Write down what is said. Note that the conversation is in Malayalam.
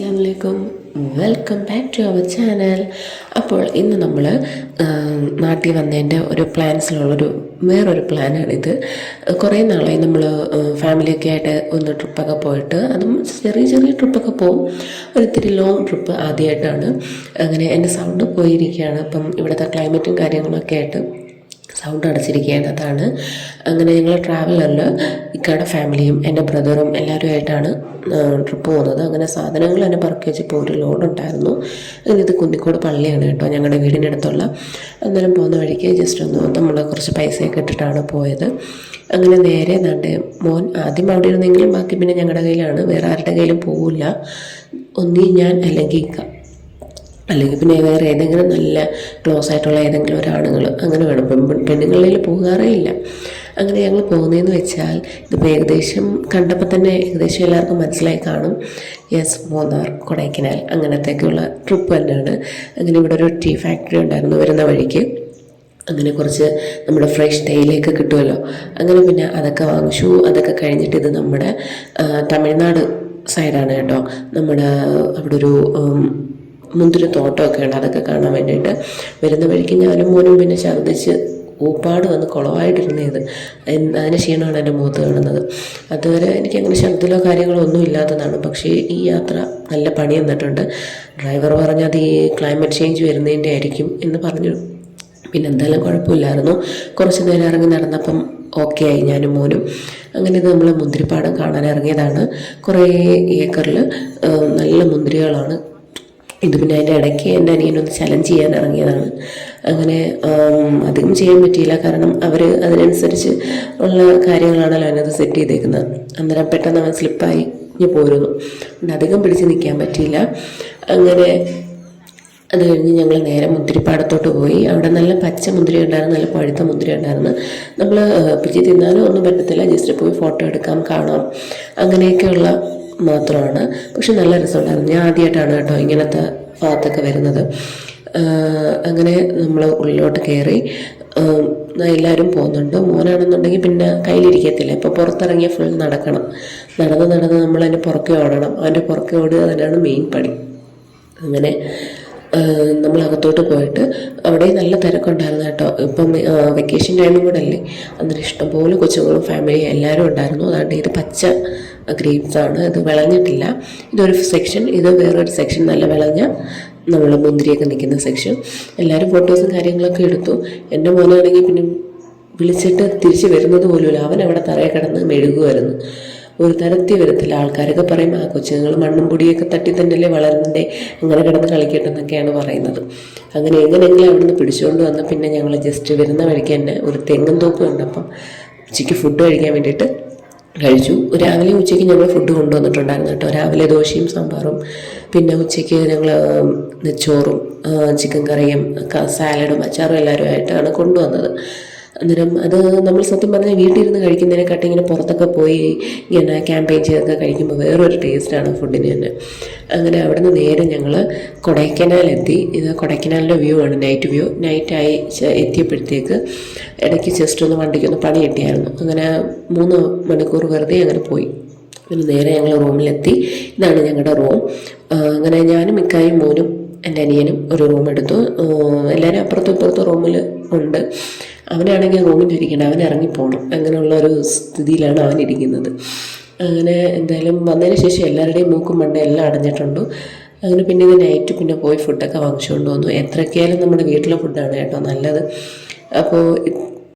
അസ്സാം വലൈക്കും welcome back to our channel അപ്പോൾ ഇന്ന് നമ്മൾ നാട്ടിൽ വന്നതിന്റെ ഒരു പ്ലാൻസിലുള്ളൊരു വേറൊരു പ്ലാനാണിത് കുറേ നാളായി നമ്മൾ ഫാമിലിയൊക്കെ ആയിട്ട് ഒന്ന് ട്രിപ്പൊക്കെ പോയിട്ട് അതും ചെറിയ ചെറിയ ട്രിപ്പൊക്കെ പോകും ഒരിത്തിരി ലോങ് ട്രിപ്പ് ആദ്യമായിട്ടാണ് അങ്ങനെ എന്റെ സൗണ്ട് പോയിരിക്കുകയാണ്. അപ്പം ഇവിടുത്തെ ക്ലൈമറ്റും കാര്യങ്ങളൊക്കെ ആയിട്ട് സൗണ്ട് അടച്ചിരിക്കുകയാണ്. അതാണ്. അങ്ങനെ ഞങ്ങൾ ട്രാവലറിൽ ഇക്കയുടെ ഫാമിലിയും എന്റെ ബ്രദറും എല്ലാവരുമായിട്ടാണ് ട്രിപ്പ് പോകുന്നത്. അങ്ങനെ സാധനങ്ങൾ തന്നെ പറക്കി വെച്ചപ്പോൾ ഒരു ലോഡ് ഉണ്ടായിരുന്നു. ഇത് കുന്നിക്കോട് പള്ളിയാണ് കേട്ടോ ഞങ്ങളുടെ വീടിന്റെ അടുത്തുള്ള അന്നേരം പോകുന്ന വഴിക്ക് ജസ്റ്റ് ഒന്ന് നമ്മൾ കുറച്ച് പൈസയൊക്കെ ഇട്ടിട്ടാണ് പോയത്. അങ്ങനെ നേരെ നാണ്ട് മോൻ ആദ്യം അവിടെ ഇരുന്നെങ്കിലും ബാക്കി പിന്നെ ഞങ്ങളുടെ കയ്യിലാണ്. വേറെ ആരുടെ കയ്യിലും പോവില്ല. ഒന്നീ ഞാൻ അല്ലെങ്കിൽ അല്ലെങ്കിൽ പിന്നെ വേറെ ഏതെങ്കിലും നല്ല ക്ലോസ് ആയിട്ടുള്ള ഏതെങ്കിലും ഒരാണുങ്ങൾ അങ്ങനെ വേണം. പെൺ പെണ്ണുങ്ങളിൽ പോകാറേ ഇല്ല. അങ്ങനെ ഞങ്ങൾ പോകുന്നതെന്ന് വെച്ചാൽ ഇതിപ്പോൾ ഏകദേശം കണ്ടപ്പോൾ തന്നെ ഏകദേശം എല്ലാവർക്കും മനസ്സിലായി കാണും. യെസ് മൂന്നാർ കൊടൈക്കനാൽ അങ്ങനത്തേക്കുള്ള ട്രിപ്പ് തന്നെയാണ്. അങ്ങനെ ഇവിടെ ഒരു ടീ ഫാക്ടറി ഉണ്ടായിരുന്നു വരുന്ന വഴിക്ക്. അങ്ങനെ കുറച്ച് നമ്മുടെ ഫ്രഷ് തേയിലയൊക്കെ കിട്ടുമല്ലോ. അങ്ങനെ പിന്നെ അതൊക്കെ വാങ്ങിച്ചു. അതൊക്കെ കഴിഞ്ഞിട്ട് ഇത് നമ്മുടെ തമിഴ്നാട് സൈഡാണ് കേട്ടോ. നമ്മുടെ അവിടെ ഒരു മുന്തിരി തോട്ടമൊക്കെ അതൊക്കെ കാണാൻ വേണ്ടിയിട്ട് വരുന്ന വഴിക്ക് ഞാനും മോനും പിന്നെ ഛർദ്ദിച്ച് ഊപ്പാട് വന്ന് കുളമായിട്ടിരുന്നത് അതിന് ക്ഷീണമാണ് എന്റെ മുഖത്ത് കാണുന്നത്. അതുവരെ എനിക്ക് അങ്ങനെ ശബ്ദമോ കാര്യങ്ങളോ ഒന്നും ഇല്ലാത്തതാണ്. പക്ഷേ ഈ യാത്ര നല്ല പണി എന്നിട്ടുണ്ട് ഡ്രൈവർ പറഞ്ഞത് ഈ ക്ലൈമറ്റ് ചേഞ്ച് വരുന്നതിന്റെ ആയിരിക്കും എന്ന് പറഞ്ഞു. പിന്നെ എന്തായാലും കുഴപ്പമില്ലായിരുന്നു. കുറച്ച് നേരം ഇറങ്ങി നടന്നപ്പം ഓക്കെ ആയി ഞാനും മോനും. അങ്ങനെ ഇത് നമ്മൾ മുന്തിരിപ്പാടം കാണാൻ ഇറങ്ങിയതാണ്. കുറേ ഏക്കറിൽ നല്ല മുന്തിരികളാണ് ഇത് പിന്നെ അതിന്റെ ഇടയ്ക്ക് എന്റെ അനിയനൊന്ന് ചലഞ്ച് ചെയ്യാൻ ഇറങ്ങിയതാണ്. അങ്ങനെ അധികം ചെയ്യാൻ പറ്റിയില്ല. കാരണം അവർ അതിനനുസരിച്ച് ഉള്ള കാര്യങ്ങളാണല്ലോ അതിനകത്ത് സെറ്റ് ചെയ്തേക്കുന്നത്. അന്നേരം പെട്ടെന്ന് അവൻ സ്ലിപ്പായി ഇനി പോരുന്നു. അധികം പിടിച്ച് നിൽക്കാൻ പറ്റിയില്ല. അങ്ങനെ അത് കഴിഞ്ഞ് ഞങ്ങൾ നേരെ മുന്തിരിപ്പാടത്തോട്ട് പോയി. അവിടെ നല്ല പച്ച മുന്തിരി ഉണ്ടായിരുന്നു നല്ല പഴുത്ത മുന്തിരി ഉണ്ടായിരുന്നു. നമ്മൾ പിച്ചി തിന്നാനും ഒന്നും പറ്റത്തില്ല. ജസ്റ്റ് പോയി ഫോട്ടോ എടുക്കാം കാണാം. അങ്ങനെയൊക്കെയുള്ള മാത്രമാണ്. പക്ഷെ നല്ല രസമുണ്ടായിരുന്നു. ഞാൻ ആദ്യമായിട്ടാണ് കേട്ടോ ഇങ്ങനത്തെ ഭാഗത്തൊക്കെ വരുന്നത്. അങ്ങനെ നമ്മൾ ഉള്ളിലോട്ട് കയറി എല്ലാവരും പോകുന്നുണ്ട്. മോനാണെന്നുണ്ടെങ്കിൽ പിന്നെ കയ്യിലിരിക്കത്തില്ല. ഇപ്പോൾ പുറത്തിറങ്ങിയ ഫുൾ നടക്കണം. നടന്ന് നടന്ന് നമ്മൾ അതിന്റെ പുറക്കെ ഓടണം. അവന്റെ പുറക്കെ ഓടുക തന്നെയാണ് മെയിൻ പണി. അങ്ങനെ നമ്മൾ അകത്തോട്ട് പോയിട്ട് അവിടെ നല്ല തിരക്കുണ്ടായിരുന്നു കേട്ടോ. ഇപ്പം വെക്കേഷൻ ടൈമും കൂടെ അല്ലേ? അന്നേരം ഇഷ്ടംപോലെ കൊച്ചുങ്ങളും ഫാമിലി എല്ലാവരും ഉണ്ടായിരുന്നു. അതാണ്ട് ഇത് പച്ച ഗ്രേപ്സ് ആണ്. ഇത് വിളഞ്ഞിട്ടില്ല. ഇതൊരു സെക്ഷൻ ഇത് വേറൊരു സെക്ഷൻ നല്ല വിളഞ്ഞ നമ്മൾ മുന്തിരിയൊക്കെ നിൽക്കുന്ന സെക്ഷൻ എല്ലാവരും ഫോട്ടോസും കാര്യങ്ങളൊക്കെ എടുത്തു. എന്റെ മോനാണെങ്കിൽ പിന്നെ വിളിച്ചിട്ട് തിരിച്ച് വരുന്നത് പോലുമില്ല. അവൻ അവിടെ തറയെ കിടന്ന് മെഴുകുമായിരുന്നു ഒരു തരത്തിൽ വരത്തില്ല. ആൾക്കാരൊക്കെ പറയും ആ കൊച്ചുങ്ങൾ മണ്ണും പൊടിയൊക്കെ തട്ടി തന്നെയല്ലേ വളരുന്നതിന്റെ അങ്ങനെ കിടന്ന് കളിക്കട്ടെ എന്നൊക്കെയാണ് പറയുന്നത്. അങ്ങനെ എങ്ങനെയെങ്കിലും അവിടുന്ന് പിടിച്ചുകൊണ്ട് വന്ന് പിന്നെ ഞങ്ങൾ ജസ്റ്റ് വരുന്ന വഴിക്ക് തന്നെ ഒരു തെങ്ങും തോപ്പ് കണ്ടപ്പം ഉച്ചയ്ക്ക് ഫുഡ് കഴിക്കാൻ വേണ്ടിയിട്ട് കഴിച്ചു. രാവിലെ ഉച്ചയ്ക്ക് ഞങ്ങൾ ഫുഡ് കൊണ്ടുവന്നിട്ടുണ്ടായിരുന്നു കേട്ടോ. രാവിലെ ദോശയും സാമ്പാറും. പിന്നെ ഉച്ചയ്ക്ക് ഞങ്ങൾ നെച്ചോറും ചിക്കൻ കറിയും സാലഡും അച്ചാറും എല്ലാവരും ആയിട്ടാണ് കൊണ്ടുവന്നത്. അന്നേരം അത് നമ്മൾ സത്യം പറഞ്ഞാൽ വീട്ടിലിരുന്ന് കഴിക്കുന്നതിനെക്കാട്ടി ഇങ്ങനെ പുറത്തൊക്കെ പോയി ഇങ്ങനെ ക്യാമ്പയിൻ ചെയ്തൊക്കെ കഴിക്കുമ്പോൾ വേറൊരു ടേസ്റ്റാണ് ഫുഡിന് തന്നെ. അങ്ങനെ അവിടുന്ന് നേരെ ഞങ്ങൾ കൊടൈക്കനാലെത്തി. ഇത് കൊടൈക്കനാലിന്റെ വ്യൂ ആണ് നൈറ്റ് വ്യൂ നൈറ്റായി എത്തിയപ്പോഴത്തേക്ക് ഇടയ്ക്ക് ജസ്റ്റ് ഒന്ന് വണ്ടിക്കൊന്ന് പണി കിട്ടിയായിരുന്നു. അങ്ങനെ മൂന്ന് മണിക്കൂർ വെറുതെ അങ്ങനെ പോയി. പിന്നെ നേരെ ഞങ്ങൾ റൂമിലെത്തി. ഇതാണ് ഞങ്ങളുടെ റൂം അങ്ങനെ ഞാനും മിക്കായും മോനും എന്റെ അനിയനും ഒരു റൂം എടുത്തു. എല്ലാവരും അപ്പുറത്തും ഇപ്പുറത്തും റൂമിൽ ഉണ്ട്. അവനാണെങ്കിൽ റൂമിൽ ഇരിക്കണം അവൻ ഇറങ്ങിപ്പോകണം അങ്ങനെയുള്ള ഒരു സ്ഥിതിയിലാണ് അവൻ ഇരിക്കുന്നത്. അങ്ങനെ എന്തായാലും വന്നതിന് ശേഷം എല്ലാവരുടെയും മൂക്കും മണ്ട എല്ലാം അടഞ്ഞിട്ടുണ്ട്. അങ്ങനെ പിന്നെ ഇത് നൈറ്റ് പിന്നെ പോയി ഫുഡൊക്കെ വാങ്ങിച്ചുകൊണ്ട് വന്നു. എത്രയൊക്കെയായാലും നമ്മുടെ വീട്ടിലെ ഫുഡാണ് കേട്ടോ നല്ലത്. അപ്പോൾ